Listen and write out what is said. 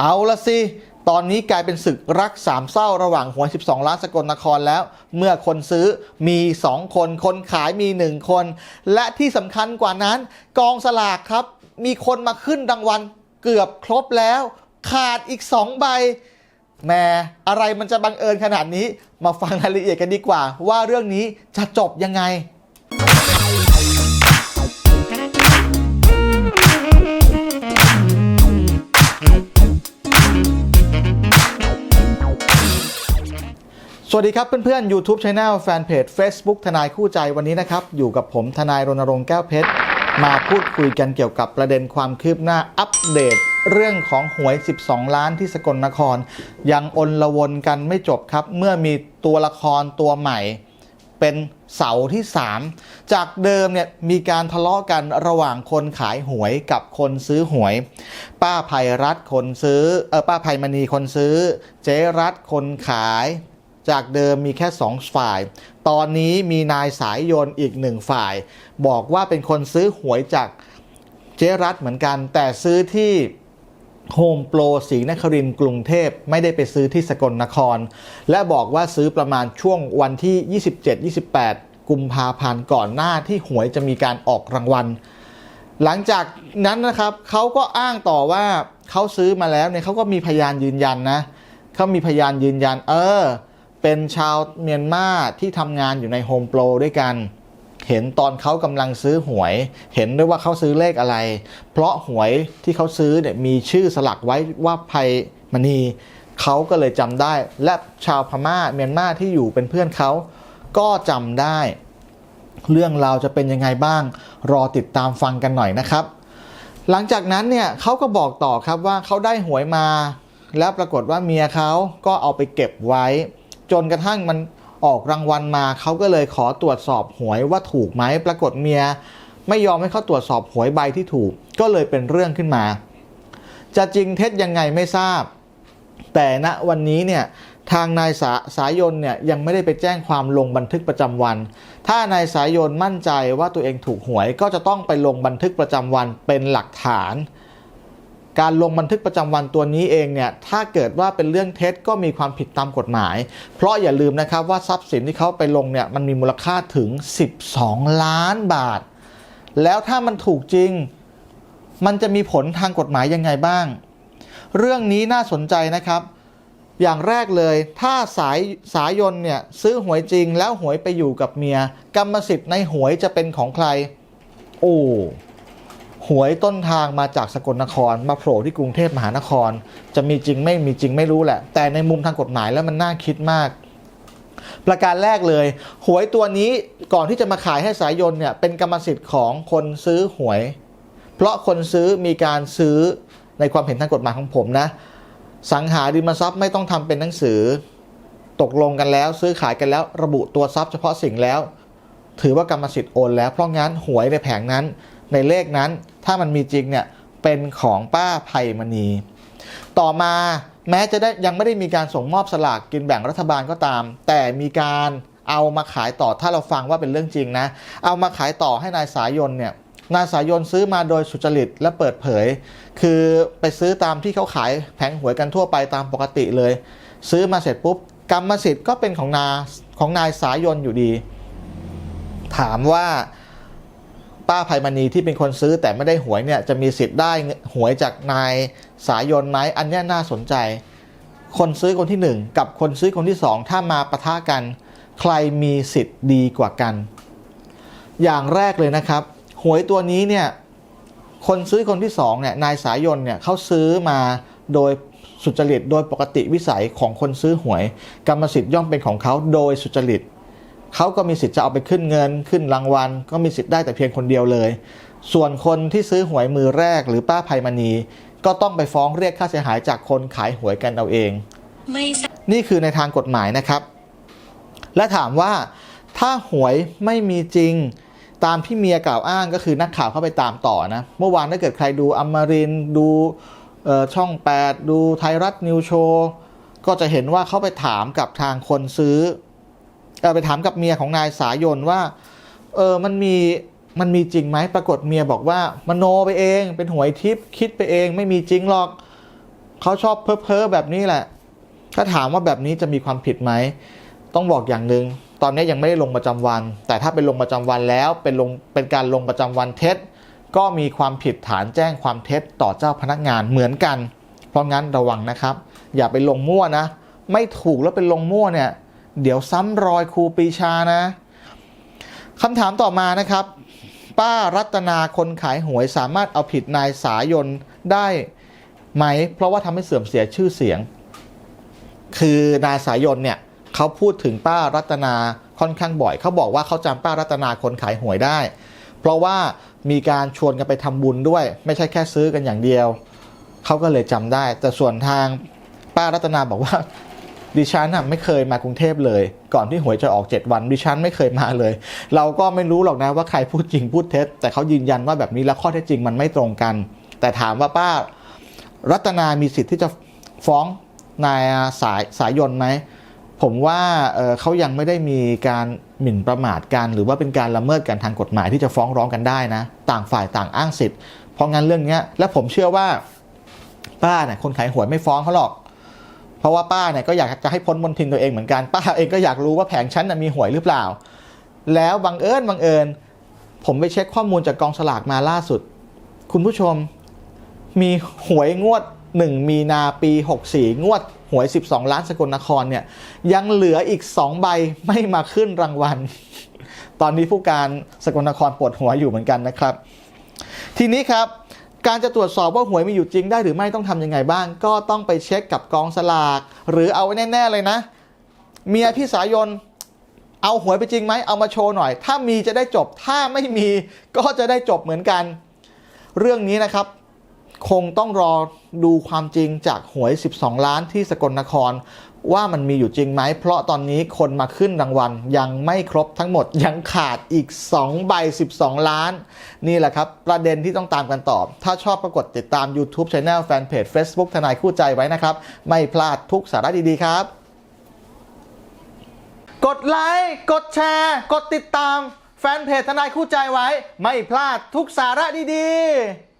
เอาละสิ ตอนนี้กลายเป็นศึกรักสามเศร้าระหว่างหวย 12 ล้านสกลนครแล้ว เมื่อคนซื้อมี 2 คน คนขายมี 1 คน และที่สำคัญกว่านั้นกองสลากครับ มีคนมาขึ้นรางวัลเกือบครบแล้ว ขาดอีก 2 ใบแหม่อะไรมันจะบังเอิญขนาดนี้ มาฟังรายละเอียดกันดีกว่า ว่าเรื่องนี้จะจบยังไง วัสดีครับเพื่อนๆ YouTube Channel แฟนเพจ Facebook ทนายคู่ใจวันนี้นะครับ อยู่กับผมทนายรณรงค์แก้วเพชร มาพูดคุยกันเกี่ยวกับประเด็นความคืบหน้าอัปเดต เรื่องของหวย 12 ล้านที่สกลนคร ยังอนละวนกันไม่จบครับ เมื่อมีตัวละครตัวใหม่ เป็นเสาที่ 3 จากเดิมเนี่ยมีการทะเลาะกันระหว่างคนขายหวยกับคนซื้อหวย ป้าภัยรัฐคนซื้อเออป้าภัยมณีคนซื้อ เจ๊รัฐคนขาย จากเดิมมีแค่ 2 ฝ่าย ตอนนี้มีนายสายยนต์อีกหนึ่งฝ่าย บอกว่าเป็นคนซื้อหวยจากเจ๊รัฐเหมือนกัน แต่ซื้อที่โฮมโปรศรีนครินทร์กรุงเทพไม่ได้ไปซื้อที่สกลนคร และบอกว่าซื้อประมาณช่วงวันที่ 27-28 กุมภาพันธ์ก่อนหน้าที่หวยจะมีการออกรางวัล หลังจากนั้นนะครับเขาก็อ้างต่อว่าเขาซื้อมาแล้วเนี่ยเขาก็มีพยานยืนยันนะเขามีพยานยืนยัน เออ เป็นชาวเมียนมาที่ทำงานอยู่ในโฮมโปรด้วยกัน เห็นตอนเขากำลังซื้อหวย เห็นด้วยว่าเขาซื้อเลขอะไร เพราะหวยที่เขาซื้อเนี่ยมีชื่อสลักไว้ว่าภัยมณีเขาก็เลยจำได้ และชาวพม่าเมียนมาที่อยู่เป็นเพื่อนเขาก็จำได้ เรื่องราวจะเป็นยังไงบ้าง รอติดตามฟังกันหน่อยนะครับ หลังจากนั้นเนี่ยเขาก็บอกต่อครับว่าเขาได้หวยมา แล้วปรากฏว่าเมียเขาก็เอาไปเก็บไว้ จนกระทั่งมันออกรางวัลมาเขาก็เลยขอตรวจสอบหวยว่าถูกไหมปรากฏเมีย ไม่ยอมให้เขาตรวจสอบหวยใบที่ถูก ก็เลยเป็นเรื่องขึ้นมา จะจริงเท็จยังไงไม่ทราบ แต่ณวันนี้เนี่ยทางนายสาสายนเนี่ยยังไม่ได้ไปแจ้งความลงบันทึกประจำวัน ถ้านายสายนมั่นใจว่าตัวเองถูกหวยก็จะต้องไปลงบันทึกประจำวันเป็นหลักฐาน การลงบันทึกประจำวันตัวนี้เองเนี่ยถ้าเกิดว่าเป็นเรื่องเท็จก็มีความผิดตามกฎหมาย เพราะอย่าลืมนะครับว่าทรัพย์สินที่เขาไปลงเนี่ยมันมีมูลค่าถึง 12 ล้านบาท แล้วถ้ามันถูกจริง มันจะมีผลทางกฎหมายยังไงบ้าง เรื่องนี้น่าสนใจนะครับ อย่างแรกเลยถ้าสายสายยนเนี่ยซื้อหวยจริงแล้วหวยไปอยู่กับเมีย กรรมสิทธิ์ในหวยจะเป็นของใคร โอ้ หวยต้นทางมาจากสกลนคร มาโผล่ที่กรุงเทพมหานคร จะมีจริงไม่มีจริงไม่รู้แหละ แต่ในมุมทางกฎหมายแล้วมันน่าคิดมาก ประการแรกเลย หวยตัวนี้ก่อนที่จะมาขายให้สายยนเนี่ยเป็นกรรมสิทธิ์ของคนซื้อหวย เพราะคนซื้อมีการซื้อในความเห็นทางกฎหมายของผมนะ สังหาริมทรัพย์ไม่ต้องทำเป็นหนังสือ ตกลงกันแล้ว ซื้อขายกันแล้ว ระบุตัวทรัพย์เฉพาะสิ่งแล้ว ถือว่ากรรมสิทธิ์โอนแล้วเพราะงั้นหวยในแผงนั้น ในเลขนั้น ถ้ามันมีจริงเนี่ยเป็นของป้าภัยมณี ต่อมาแม้จะได้ยังไม่ได้มีการส่งมอบสลากกินแบ่งรัฐบาลก็ตาม แต่มีการเอามาขายต่อถ้าเราฟังว่าเป็นเรื่องจริงนะ เอามาขายต่อให้นายสายนเนี่ยนายสายนซื้อมาโดยสุจริตและเปิดเผย คือไปซื้อตามที่เขาขายแผงหวยกันทั่วไปตามปกติเลย ซื้อมาเสร็จปุ๊บ กรรมสิทธิ์ก็เป็นของนาของนายสายนอยู่ดี ถามว่า ป้าภัยมณีที่เป็นคนซื้อแต่ไม่ได้หวยเนี่ยจะมีสิทธิ์ได้หวยจากนายสายนไหมอันนี้น่าสนใจ คนซื้อคนที่หนึ่งกับคนซื้อคนที่สองถ้ามาปะทะกัน ใครมีสิทธิ์ดีกว่ากัน อย่างแรกเลยนะครับ หวยตัวนี้เนี่ยคนซื้อคนที่สองเนี่ยนายสายนเนี่ยเขาซื้อมาโดยสุจริตโดยปกติวิสัยของคนซื้อหวย กรรมสิทธิ์ย่อมเป็นของเขาโดยสุจริต เขาก็มีสิทธิ์จะเอาไปขึ้นเงิน ขึ้นรางวัล ก็มีสิทธิ์ได้แต่เพียงคนเดียวเลย ส่วนคนที่ซื้อหวยมือแรกหรือป้าภัยมณี ก็ต้องไปฟ้องเรียกค่าเสียหายจากคนขายหวยกันเอาเองไม่ทราบนี่คือในทางกฎหมายนะครับ และถามว่าถ้าหวยไม่มีจริงตามที่เมียกล่าวอ้างก็คือนักข่าวเข้าไปตามต่อนะ เมื่อวานถ้าเกิดใครดูอมรินทร์ดูเอ่อช่อง 8 ดูไทยรัฐนิวโชว์ก็จะเห็นว่าเขาไปถามกับทางคนซื้อเออ ไปถามกับเมียของนายสายนว่า เออมันมีมันมีจริงไหมปรากฏเมียบอกว่ามโนไปเอง เป็นหวยทิพย์คิดไปเองไม่มีจริงหรอกเขาชอบเพ้อเพ้อแบบนี้แหละ ถ้าถามว่าแบบนี้จะมีความผิดไหม ต้องบอกอย่างหนึ่งตอนนี้ยังไม่ได้ลงประจำวัน แต่ถ้าเป็นลงประจำวันแล้วเป็นลงเป็นการลงประจำวันเท็จ ก็มีความผิดฐานแจ้งความเท็จต่อเจ้าพนักงานเหมือนกัน เพราะงั้นระวังนะครับ อย่าไปลงมั่วนะ ไม่ถูกแล้วเป็นลงมั่วเนี่ย เดี๋ยวซ้ำรอยครูปีชานะคำถามต่อมานะครับ ป้ารัตนาคนขายหวยสามารถเอาผิดนายสายนได้ไหม เพราะว่าทำให้เสื่อมเสียชื่อเสียง คือนายสายนเนี่ยเขาพูดถึงป้ารัตนาค่อนข้างบ่อย เขาบอกว่าเขาจำป้ารัตนาคนขายหวยได้ เพราะว่ามีการชวนกันไปทำบุญด้วย ไม่ใช่แค่ซื้อกันอย่างเดียว เขาก็เลยจำได้ แต่ส่วนทางป้ารัตนาบอกว่า ดิฉันน่ะไม่เคยมากรุงเทพเลย ก่อนที่หวยจะออก 7 วัน ดิฉันไม่เคยมาเลย เราก็ไม่รู้หรอกนะว่าใครพูดจริงพูดเท็จ แต่เขายืนยันว่าแบบนี้แล้วข้อเท็จจริงมันไม่ตรงกัน แต่ถามว่าป้ารัตนามีสิทธิ์ที่จะฟ้องนายสายสายยนไหมผมว่าเเขายังไม่ได้มีการหมิ่นประมาทกัน หรือว่าเป็นการละเมิดกันทางกฎหมายที่จะฟ้องร้องกันได้นะ ต่างฝ่ายต่างอ้างสิทธิ์เพราะงั้นเรื่องนี้และผมเชื่อว่าป้าเนี่ยคนขายหวยไม่ฟ้องเขาหรอก เพราะว่าป้าเนี่ยก็อยากจะให้พ้นมนทินตัวเองเหมือนกันป้าเองก็อยากรู้ว่าแผงชั้นน่ะมีหวยหรือเปล่า แล้วบังเอิญบังเอิญ ผมไปเช็คข้อมูลจากกองสลากมาล่าสุด คุณผู้ชม มีหวยงวด 1 มีนาปี 64 งวดหวย 12 ล้านสกลนครเนี่ยยังเหลืออีก 2 ใบไม่มาขึ้นรางวัล ตอนนี้ผู้การสกลนครปวดหัวอยู่เหมือนกันนะครับ ทีนี้ครับ การจะตรวจสอบว่าหวยมีอยู่จริงได้หรือไม่ต้องทำยังไงบ้าง ก็ต้องไปเช็คกับกองสลาก หรือเอาไว้แน่ ๆ เลยนะ เมียพี่สายนเอาหวยไปจริงไหมเอามาโชว์หน่อย ถ้ามีจะได้จบถ้าไม่มีก็จะได้จบเหมือนกัน เรื่องนี้นะครับ คงต้องรอดูความจริงจากหวย 12 ล้านที่สกลนคร ว่ามันมีอยู่จริงไหม เพราะตอนนี้คนมาขึ้นรางวัลยังไม่ครบทั้งหมดยังขาดอีก 2 ใบ 12 ล้าน นี่แหละครับ ประเด็นที่ต้องตามกันต่อ ถ้าชอบปรากฏติดตาม YouTube Channel Fanpage Facebook ทนายคู่ใจไว้นะครับ ไม่พลาดทุกสาระดี ๆ ครับ กดไลค์กดแชร์ กดติดตาม แฟนเพจทนายคู่ใจไว้ ไม่พลาดทุกสาระดีๆ